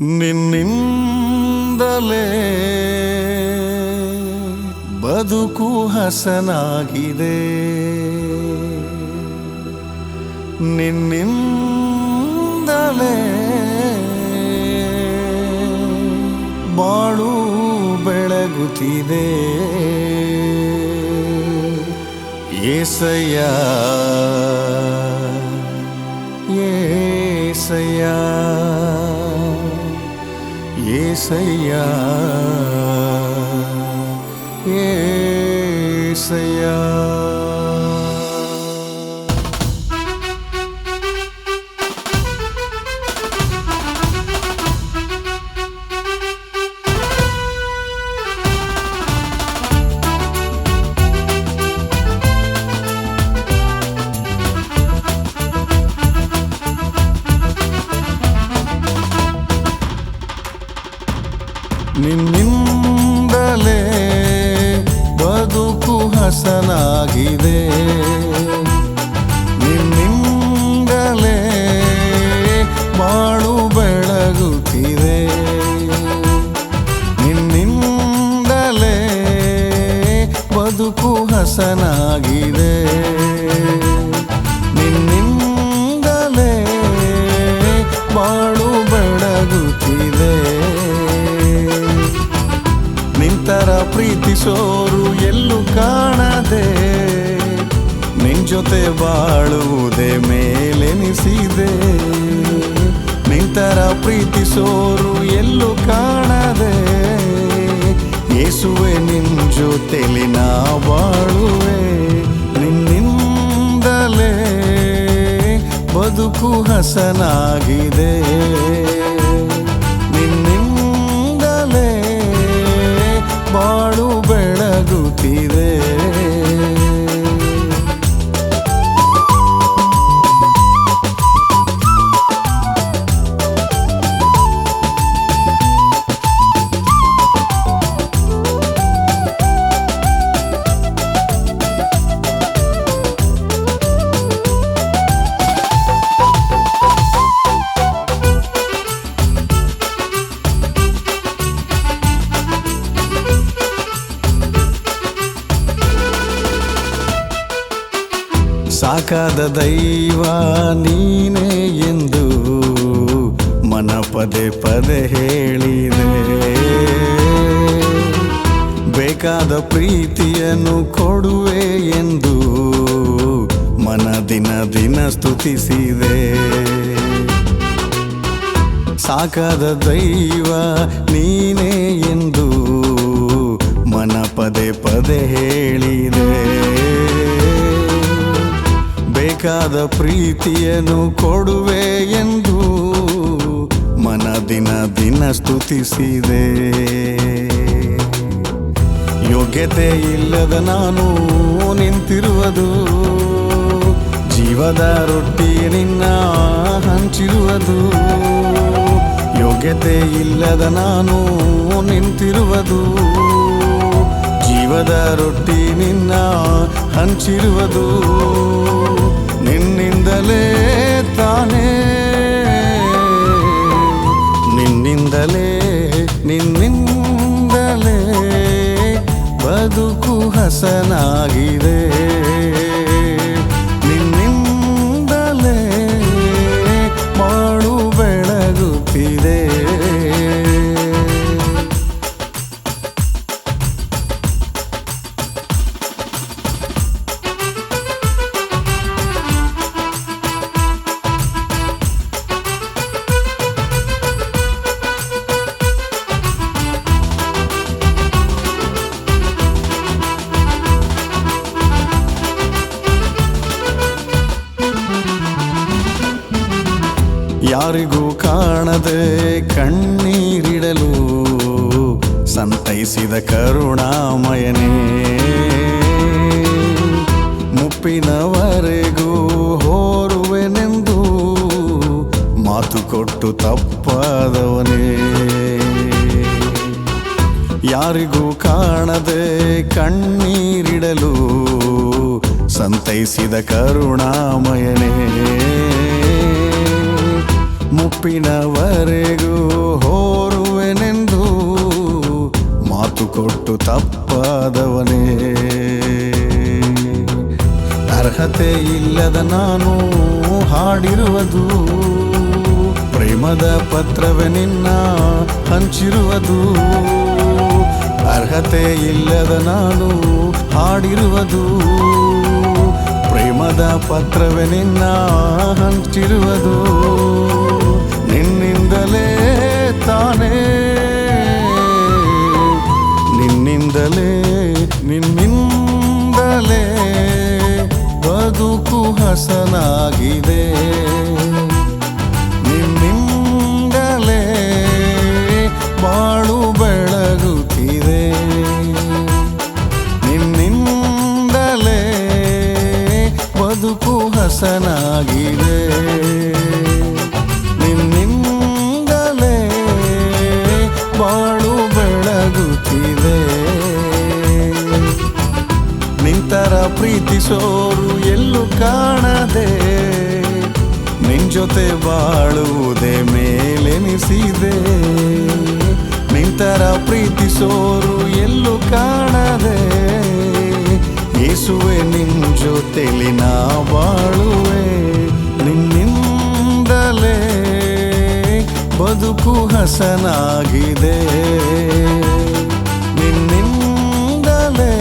ನಿನ್ನಿಂದಲೇ ಬದುಕು ಹಸನಾಗಿದೆ. ನಿನ್ನಿಂದಲೇ ಬಾಳು ಬೆಳಗುತ್ತಿದೆ. ಏಸಯ್ಯ ಏಸಯ್ಯ. ಏಸಯ್ಯ ಏಸಯ್ಯ ನಿನ್ನಿಂದಲೇ ಬದುಕು ಹಸನಾಗಿದೆ. ನಿನ್ನಿಂದಲೇ ಬಾಳು ಬೆಳಗುತ್ತಿದೆ. ನಿನ್ನಿಂದಲೇ ಬದುಕು ಹಸನಾಗಿದೆ. ನಿನ್ನಿಂದಲೇ ಬಾಳು ಬೆಳಗುತ್ತಿದೆ. ಪ್ರೀತಿಸೋರು ಎಲ್ಲೂ ಕಾಣದೆ ನಿನ್ ಜೊತೆ ಬಾಳುವುದೇ ಮೇಲೆನಿಸಿದೆ. ನಿಂತರ ಪ್ರೀತಿಸೋರು ಎಲ್ಲೂ ಕಾಣದೆ ಯೇಸುವೆ ನಿನ್ ಜೊತೆಲಿ ನಾ ಬಾಳುವೆ. ನಿನ್ನಿಂದಲೇ ಬದುಕು ಹಸನಾಗಿದೆ. ಬಾಳು ಬೆಳಗುತ್ತಿದೆ ಸಾಕಾದ ದೈವ ನೀನೇ ಎಂದು ಮನ ಪದೇ ಪದೇ ಹೇಳಿದೆ. ಬೇಕಾದ ಪ್ರೀತಿಯನ್ನು ಕೊಡುವೆ ಎಂದು ಮನ ದಿನ ದಿನ ಸ್ತುತಿಸಿದೆ. ಸಾಕಾದ ದೈವ ನೀನೇ ಎಂದು ಮನ ಪದೇ ಪದೇ ಹೇಳಿದೆ. ಬೇಕಾದ ಪ್ರೀತಿಯನ್ನು ಕೊಡುವೆ ಎಂದು ಮನ ದಿನ ದಿನ ಸ್ತುತಿಸಿದೆ. ಯೋಗ್ಯತೆ ಇಲ್ಲದ ನಾನು ನಿಂತಿರುವುದು, ಜೀವದ ರೊಟ್ಟಿ ನಿನ್ನ ಹಂಚಿರುವುದು. ಯೋಗ್ಯತೆ ಇಲ್ಲದ ನಾನು ನಿಂತಿರುವುದು, ಜೀವದ ರೊಟ್ಟಿ ನಿನ್ನ ಹಂಚಿರುವುದು. ನಿನ್ನಿಂದಲೇ ತಾನೇ. ನಿನ್ನಿಂದಲೇ ನಿನ್ನಿಂದಲೇ ಬದುಕು ಹಸನಾಗಿದೆ. ಯಾರಿಗೂ ಕಾಣದೆ ಕಣ್ಣೀರಿಡಲು ಸಂತೈಸಿದ ಕರುಣಾಮಯನೇ. ಮುಪ್ಪಿನವರೆಗೂ ಹೋರುವೆನೆಂದು ಮಾತು ಕೊಟ್ಟು ತಪ್ಪಾದವನೇ. ಯಾರಿಗೂ ಕಾಣದೆ ಕಣ್ಣೀರಿಡಲು ಸಂತೈಸಿದ ಕರುಣಾಮಯನೇ. ಮುಪ್ಪಿನವರೆಗೂ ಹೋರುವೆನೆಂದು ಮಾತು ಕೊಟ್ಟು ತಪ್ಪಾದವನೇ. ಅರ್ಹತೆ ಇಲ್ಲದ ನಾನು ಹಾಡಿರುವುದು, ಪ್ರೇಮದ ಪತ್ರವೇ ನಿನ್ನ ಹಂಚಿರುವುದು. ಅರ್ಹತೆ ಇಲ್ಲದ ನಾನು ಹಾಡಿರುವುದು, ಪ್ರೇಮದ ಪತ್ರವೇ ನಿನ್ನ ಹಂಚಿರುವುದು. ನಿನ್ನಿಂದಲೇ ನಿನ್ನಿಂದಲೇ ಬದುಕು ಹಸನಾಗಿದೆ. ನಿನ್ನಿಂದಲೇ ಬಾಳು ಬೆಳಗುತ್ತಿದೆ. ನಿನ್ನಿಂದಲೇ ಬದುಕು ಹಸನಾಗಿದೆ ನಿನ್ ಜೊತೆ ಬಾಳುವುದೇ ಮೇಲೆನಿಸಿದೆ ನಿಂತರ ಪ್ರೀತಿಸೋರು ಎಲ್ಲೂ ಕಾಣದೆ. ಏಸುವೆ, ನಿನ್ ಜೊತೆಲಿ ನಾ ಬಾಳುವೆ. ನಿನ್ನಿಂದಲೇ ಬದುಕು ಹಸನಾಗಿದೆ. ನಿನ್ನಿಂದಲೇ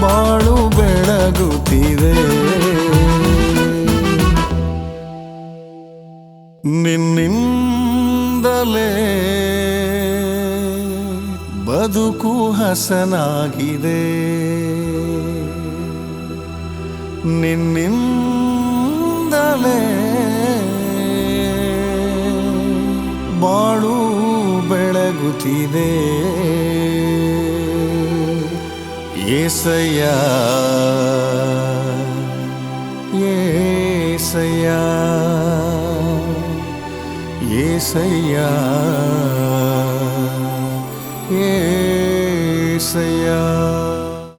ಬಾಳು ಬೆಳಗುತ್ತಿದೆ. ಬದುಕು ಹಸನಾಗಿದೆ ನಿನ್ನಿಂದಲೇ ಬಾಳು ಬೆಳಗುತ್ತಿದೆ. ಏಸಯ್ಯ ಏಸಯ್ಯ ಏಸಯ್ಯ. ಏಸಯ್ಯ